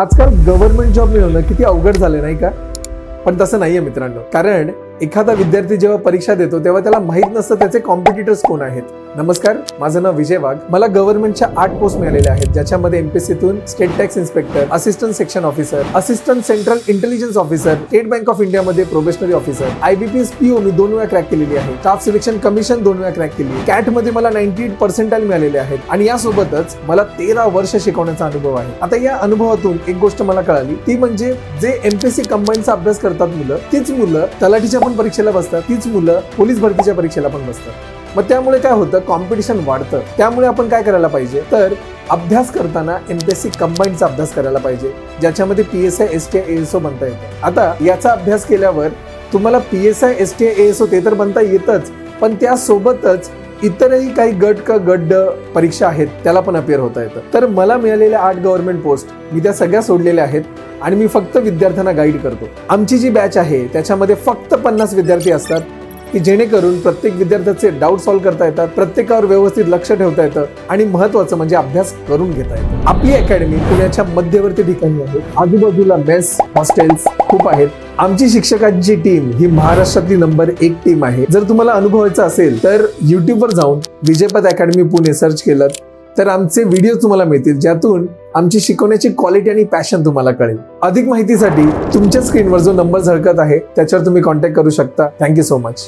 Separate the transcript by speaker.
Speaker 1: आजकाल government job मिळवणं किती अवघड झालं नाही का? पण तसं नाहीये मित्रांनो. कारण एखादा विद्यार्थी जेव्हा परीक्षा देतो तेव्हा त्याला माहीत नसतं त्याचे कॉम्पिटिटर्स कोण आहेत. नमस्कार माझं नाव विजय वाघ. मला गव्हर्नमेंटच्या आठ पोस्ट मिळालेल्या आहेत ज्याच्यामध्ये एमपीसीतून state tax inspector assistant section officer assistant central intelligence officer state bank of इंडियामध्ये प्रोबेशनरी ऑफिसर आयबीपीएस पीओ मी दोन वेळा क्रॅक केलेली आहे. स्टाफ सिलेक्शन कमिशन दोन वेळा क्रॅक केली कॅटमध्ये मला नाईन्टी एट पर्सेंटाईल मिळालेले आहेत. आणि यासोबतच मला तेरा वर्ष शिकवण्याचा अनुभव आहे. आता या अनुभवातून एक गोष्ट मला कळाली. ती म्हणजे जे एमपीएससी कंबाईनचा अभ्यास करतात मुलं तीच मुलं तलाठीच्या पण परीक्षेला बसतात. तीच मुलं पोलीस भरतीच्या परीक्षेला पण बसतात. मग त्यामुळे काय होतं? कॉम्पिटिशन वाढतं. त्यामुळे आपण काय करायला पाहिजे? तर अभ्यास करताना एमपीएससी कंबाईनचा अभ्यास करायला पाहिजे ज्याच्यामध्ये P S I S T I S O बनता येतं. आता याचा अभ्यास केल्यावर तुम्हाला P S I S T I S O ते तर बनता येतच पण त्यासोबतच इतरही काही गट का गड्ड परीक्षा आहेत त्याला पण अपेअर होता येतं. तर मला मिळालेल्या आठ गव्हर्नमेंट पोस्ट मी त्या सगळ्या सोडलेल्या आहेत आणि मी फक्त विद्यार्थ्यांना गाईड करतो. आमची जी बॅच आहे त्याच्यामध्ये फक्त पन्नास विद्यार्थी असतात. की जेणेकरून प्रत्येक विद्यार्थ्याचे डाऊट सॉल्व्ह करता येतात प्रत्येकावर व्यवस्थित लक्ष ठेवता येतं आणि महत्वाचं म्हणजे अभ्यास करून घेता येतं. आपली अकॅडमी पुण्याच्या मध्यवर्ती ठिकाणी आहे. आजूबाजूला मेस हॉस्टेल्स खूप आहेत. आमची शिक्षकांची टीम ही महाराष्ट्रातली नंबर एक टीम आहे. जर तुम्हाला अनुभवायचं असेल तर युट्यूबवर जाऊन विजयपद अकॅडमी पुणे सर्च केलं तर आमचे व्हिडिओ तुम्हाला मिळतील ज्यातून आमची शिकवण्याची क्वालिटी आणि पॅशन तुम्हाला कळेल. अधिक माहितीसाठी तुमच्या स्क्रीनवर जो नंबर झळकत आहे त्याच्यावर तुम्ही कॉन्टॅक्ट करू शकता. Thank you so much